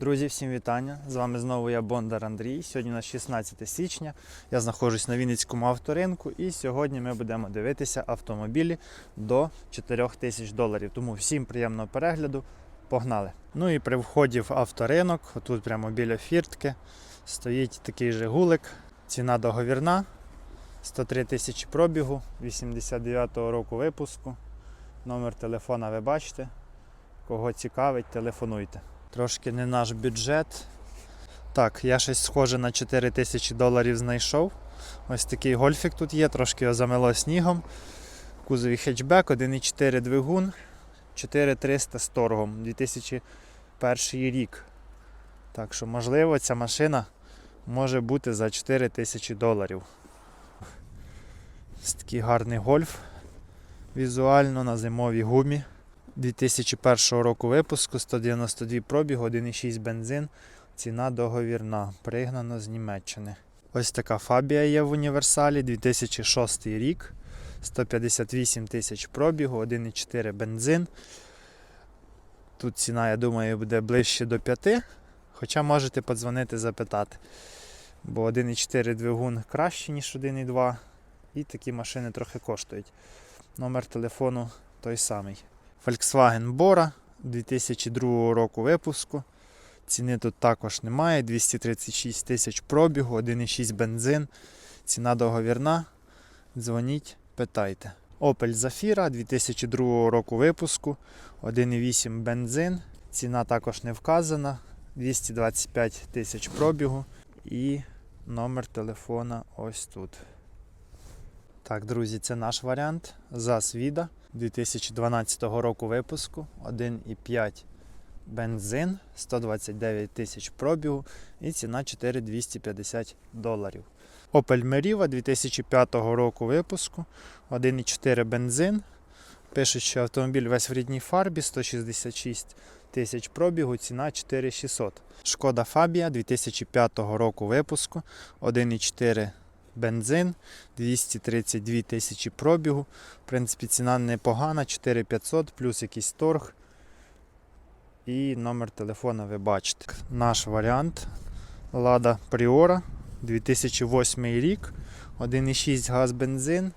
Друзі, всім вітання! З вами знову я Бондар Андрій. Сьогодні у нас 16 січня. Я знаходжусь на Вінницькому авторинку і сьогодні ми будемо дивитися автомобілі до 4 тисяч доларів. Тому всім приємного перегляду. Погнали! Ну і при вході в авторинок, отут прямо біля фіртки, стоїть такий же гулик. Ціна договірна. 103 тисячі пробігу, 89-го року випуску. Номер телефона ви бачите. Кого цікавить, телефонуйте. Трошки не наш бюджет. Так, я щось схоже на 4 тисячі доларів знайшов. Ось такий гольфік тут є, трошки його замело снігом. Кузові хетчбек, 1,4 двигун, 4300 з торгом, 2001 рік. Так що, можливо, ця машина може бути за 4 тисячі доларів. Ось такий гарний гольф візуально на зимовій гумі. 2001 року випуску, 192 пробігу, 1,6 бензин, ціна договірна, пригнано з Німеччини. Ось така фабія є в універсалі, 2006 рік, 158 тисяч пробігу, 1,4 бензин. Тут ціна, я думаю, буде ближче до 5, хоча можете подзвонити запитати. Бо 1,4 двигун краще, ніж 1,2, і такі машини трохи коштують. Номер телефону той самий. Volkswagen Bora 2002 року випуску. Ціни тут також немає. 236 тисяч пробігу, 1,6 бензин. Ціна договірна. Дзвоніть, питайте. Opel Zafira 2002 року випуску. 1,8 бензин. Ціна також не вказана. 225 тисяч пробігу. І номер телефона ось тут. Так, друзі, це наш варіант. ЗАЗ Віда 2012 року випуску, 1,5 бензин, 129 тисяч пробігу і ціна 4250 доларів. Opel Meriva 2005 року випуску, 1,4 бензин. Пишуть, що автомобіль весь в рідній фарбі, 166 тисяч пробігу, ціна 4600. Шкода Фабія 2005 року випуску, 1,4 бензин, 232 тисячі пробігу. В принципі, ціна непогана, 4500 плюс якийсь торг. І номер телефона ви бачите. Наш варіант Lada Priora 2008 рік, 1,6 газ бензин,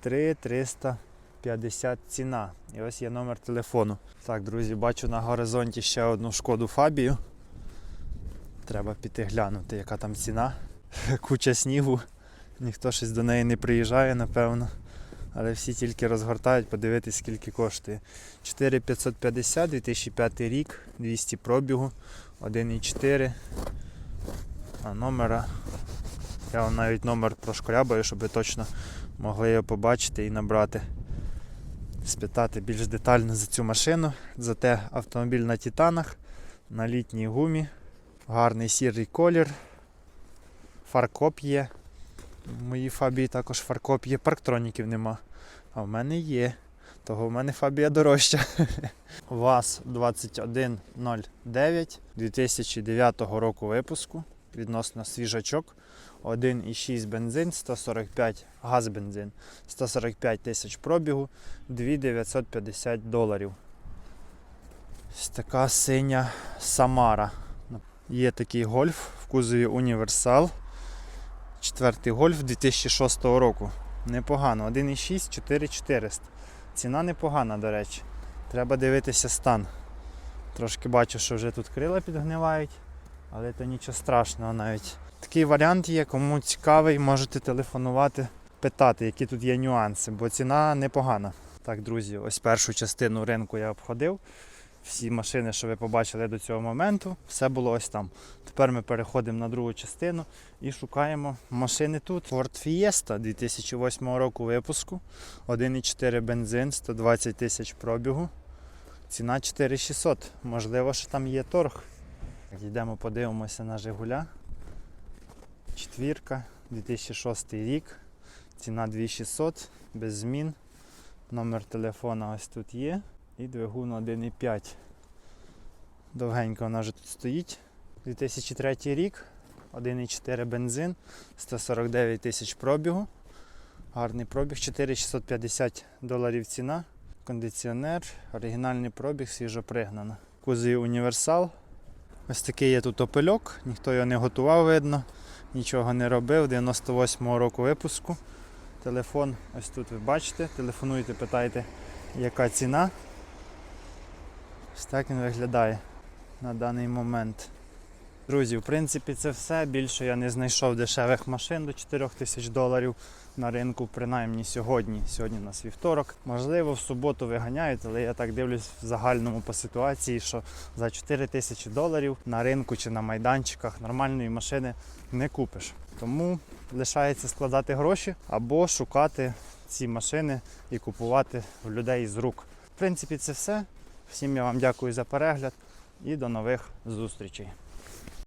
3350 ціна. І ось є номер телефону. Так, друзі, бачу на горизонті ще одну шкоду Фабію. Треба піти глянути, яка там ціна. Куча снігу. Ніхто щось до неї не приїжджає, напевно. Але всі тільки розгортають, подивитись, скільки коштує. 4550, 2005 рік, 200 пробігу, 1,4. А номера. Я вам навіть номер прошкрябаю, щоб ви точно могли його побачити і набрати. Спитати більш детально за цю машину. Зате автомобіль на титанах, на літній гумі, гарний сірий колір, фаркоп є. В моїй фабії також фаркоп є, парктроніків нема. А в мене є. Того в мене фабія дорожча. ВАЗ 2109 2009 року випуску. Відносно свіжачок. 1,6 бензин, 145 газ бензин, 145 тисяч пробігу, 2950 доларів. Ось така синя Самара. Є такий гольф в кузові універсал. Четвертий гольф 2006 року. Непогано. 1,6 4400. Ціна непогана, до речі. Треба дивитися стан. Трошки бачу, що вже тут крила підгнивають, але то нічого страшного навіть. Такий варіант є, кому цікавий, можете телефонувати, питати, які тут є нюанси, бо ціна непогана. Так, друзі, ось першу частину ринку я обходив. Всі машини, що ви побачили до цього моменту, все було ось там. Тепер ми переходимо на другу частину і шукаємо машини тут. Ford Fiesta 2008 року випуску. 1,4 бензин, 120 тисяч пробігу. Ціна 4600. Можливо, що там є торг. Йдемо, подивимося на Жигуля. Четвірка, 2006 рік. Ціна 2600, без змін. Номер телефона ось тут є. І двигун 1,5. Довгенько вона вже тут стоїть. 2003 рік, 1,4 бензин, 149 тисяч пробігу. Гарний пробіг, 4650 доларів ціна. Кондиціонер, оригінальний пробіг, свіжо пригнано. Кузові універсал. Ось такий є тут опельок, ніхто його не готував, видно, нічого не робив. 98-го року випуску. Телефон ось тут ви бачите. Телефонуйте, питайте, яка ціна. Ось так він виглядає на даний момент. Друзі, в принципі, це все. Більше я не знайшов дешевих машин до 4 тисяч доларів на ринку, принаймні сьогодні. Сьогодні у нас вівторок. Можливо, в суботу виганяють, але я так дивлюсь в загальному по ситуації, що за 4 тисячі доларів на ринку чи на майданчиках нормальної машини не купиш. Тому лишається складати гроші або шукати ці машини і купувати в людей з рук. В принципі, це все. Всім я вам дякую за перегляд і до нових зустрічей.